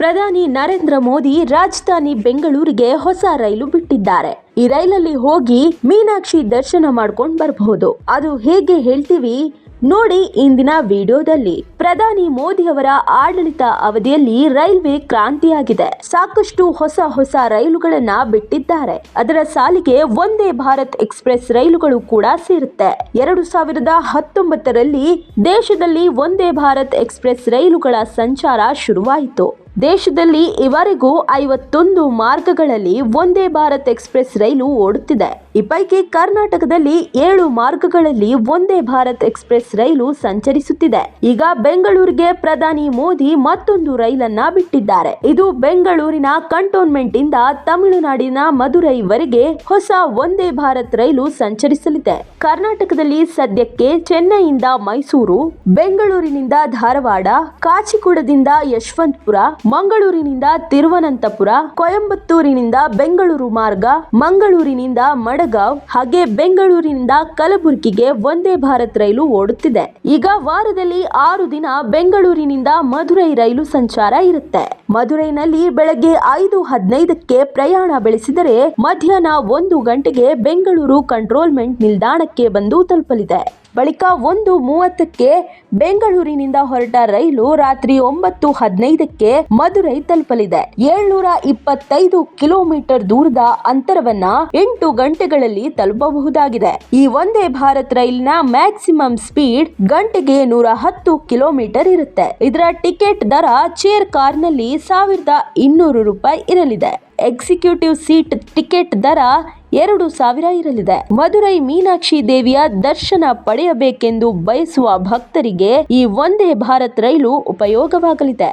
ಪ್ರಧಾನಿ ನರೇಂದ್ರ ಮೋದಿ ರಾಜಧಾನಿ ಬೆಂಗಳೂರಿಗೆ ಹೊಸ ರೈಲು ಬಿಟ್ಟಿದ್ದಾರೆ. ಈ ರೈಲಲ್ಲಿ ಹೋಗಿ ಮೀನಾಕ್ಷಿ ದರ್ಶನ ಮಾಡ್ಕೊಂಡು ಬರಬಹುದು. ಅದು ಹೇಗೆ ಹೇಳ್ತೀವಿ ನೋಡಿ ಇಂದಿನ ವಿಡಿಯೋದಲ್ಲಿ. ಪ್ರಧಾನಿ ಮೋದಿ ಅವರ ಆಡಳಿತ ಅವಧಿಯಲ್ಲಿ ರೈಲ್ವೆ ಕ್ರಾಂತಿಯಾಗಿದೆ. ಸಾಕಷ್ಟು ಹೊಸ ಹೊಸ ರೈಲುಗಳನ್ನ ಬಿಟ್ಟಿದ್ದಾರೆ. ಅದರ ಸಾಲಿಗೆ ಒಂದೇ ಭಾರತ್ ಎಕ್ಸ್ಪ್ರೆಸ್ ರೈಲುಗಳು ಕೂಡ ಸೇರುತ್ತೆ. ಎರಡು ಸಾವಿರದ ಹತ್ತೊಂಬತ್ತರಲ್ಲಿ ದೇಶದಲ್ಲಿ ಒಂದೇ ಭಾರತ್ ಎಕ್ಸ್ಪ್ರೆಸ್ ರೈಲುಗಳ ಸಂಚಾರ ಶುರುವಾಯಿತು. ದೇಶದಲ್ಲಿ ಇವರೆಗೂ ಐವತ್ತೊಂದು ಮಾರ್ಗಗಳಲ್ಲಿ ಒಂದೇ ಭಾರತ್ ಎಕ್ಸ್ಪ್ರೆಸ್ ರೈಲು ಓಡುತ್ತಿದೆ. ಈ ಪೈಕಿ ಕರ್ನಾಟಕದಲ್ಲಿ ಏಳು ಮಾರ್ಗಗಳಲ್ಲಿ ಒಂದೇ ಭಾರತ್ ಎಕ್ಸ್ಪ್ರೆಸ್ ರೈಲು ಸಂಚರಿಸುತ್ತಿದೆ. ಈಗ ಬೆಂಗಳೂರಿಗೆ ಪ್ರಧಾನಿ ಮೋದಿ ಮತ್ತೊಂದು ರೈಲನ್ನ ಬಿಟ್ಟಿದ್ದಾರೆ. ಇದು ಬೆಂಗಳೂರಿನ ಕಂಟೋನ್ಮೆಂಟ್ ಇಂದ ತಮಿಳುನಾಡಿನ ಮದುರೈವರೆಗೆ ಹೊಸ ಒಂದೇ ಭಾರತ್ ರೈಲು ಸಂಚರಿಸಲಿದೆ. ಕರ್ನಾಟಕದಲ್ಲಿ ಸದ್ಯಕ್ಕೆ ಚೆನ್ನೈಯಿಂದ ಮೈಸೂರು, ಬೆಂಗಳೂರಿನಿಂದ ಧಾರವಾಡ, ಕಾಚಿಕುಡದಿಂದ ಯಶವಂತಪುರ ಮಂಗಳೂರಿನಿಂದ ತಿರುವನಂತಪುರ, ಕೊಯಂಬತ್ತೂರಿನಿಂದ ಬೆಂಗಳೂರು ಮಾರ್ಗ, ಮಂಗಳೂರಿನಿಂದ ಮಡಗಾಂವ್, ಹಾಗೆ ಬೆಂಗಳೂರಿನಿಂದ ಕಲಬುರಗಿಗೆ ಒಂದೇ ಭಾರತ್ ರೈಲು ಓಡುತ್ತಿದೆ. ಈಗ ವಾರದಲ್ಲಿ ಆರು ದಿನ ಬೆಂಗಳೂರಿನಿಂದ ಮಧುರೈ ರೈಲು ಸಂಚಾರ ಇರುತ್ತೆ. ಮಧುರೈನಲ್ಲಿ ಬೆಳಗ್ಗೆ ಐದು ಹದಿನೈದಕ್ಕೆ ಪ್ರಯಾಣ ಬೆಳೆಸಿದರೆ ಮಧ್ಯಾಹ್ನ ಒಂದು ಗಂಟೆಗೆ ಬೆಂಗಳೂರು ಕಂಟ್ರೋಲ್ಮೆಂಟ್ ನಿಲ್ದಾಣಕ್ಕೆ ಬಂದು ತಲುಪಲಿದೆ. ಬಳಿಕ ಒಂದು ಮೂವತ್ತಕ್ಕೆ ಬೆಂಗಳೂರಿನಿಂದ ಹೊರಟ ರೈಲು ರಾತ್ರಿ ಒಂಬತ್ತು ಹದಿನೈದಕ್ಕೆ ಮಧುರೈ ತಲುಪಲಿದೆ. ಏಳ್ನೂರ ಇಪ್ಪತ್ತೈದು ಕಿಲೋಮೀಟರ್ ದೂರದ ಅಂತರವನ್ನ ಎಂಟು ಗಂಟೆಗಳಲ್ಲಿ ತಲುಪಬಹುದಾಗಿದೆ. ಈ ಒಂದೇ ಭಾರತ್ ರೈಲಿನ ಮ್ಯಾಕ್ಸಿಮಮ್ ಸ್ಪೀಡ್ ಗಂಟೆಗೆ ನೂರ ಹತ್ತು ಕಿಲೋಮೀಟರ್ ಇರುತ್ತೆ. ಇದರ ಟಿಕೆಟ್ ದರ ಚೇರ್ ಕಾರ್ನಲ್ಲಿ ಸಾವಿರದ ಇನ್ನೂರು ರೂಪಾಯಿ ಇರಲಿದೆ. ಎಕ್ಸಿಕ್ಯೂಟಿವ್ ಸೀಟ್ ಟಿಕೆಟ್ ದರ ಎರಡು ಸಾವಿರ ಇರಲಿದೆ. ಮಧುರೈ ಮೀನಾಕ್ಷಿ ದೇವಿಯ ದರ್ಶನ ಪಡೆಯಬೇಕೆಂದು ಬಯಸುವ ಭಕ್ತರಿಗೆ ಈ ಒಂದೇ ಭಾರತ್ ರೈಲು ಉಪಯೋಗವಾಗಲಿದೆ.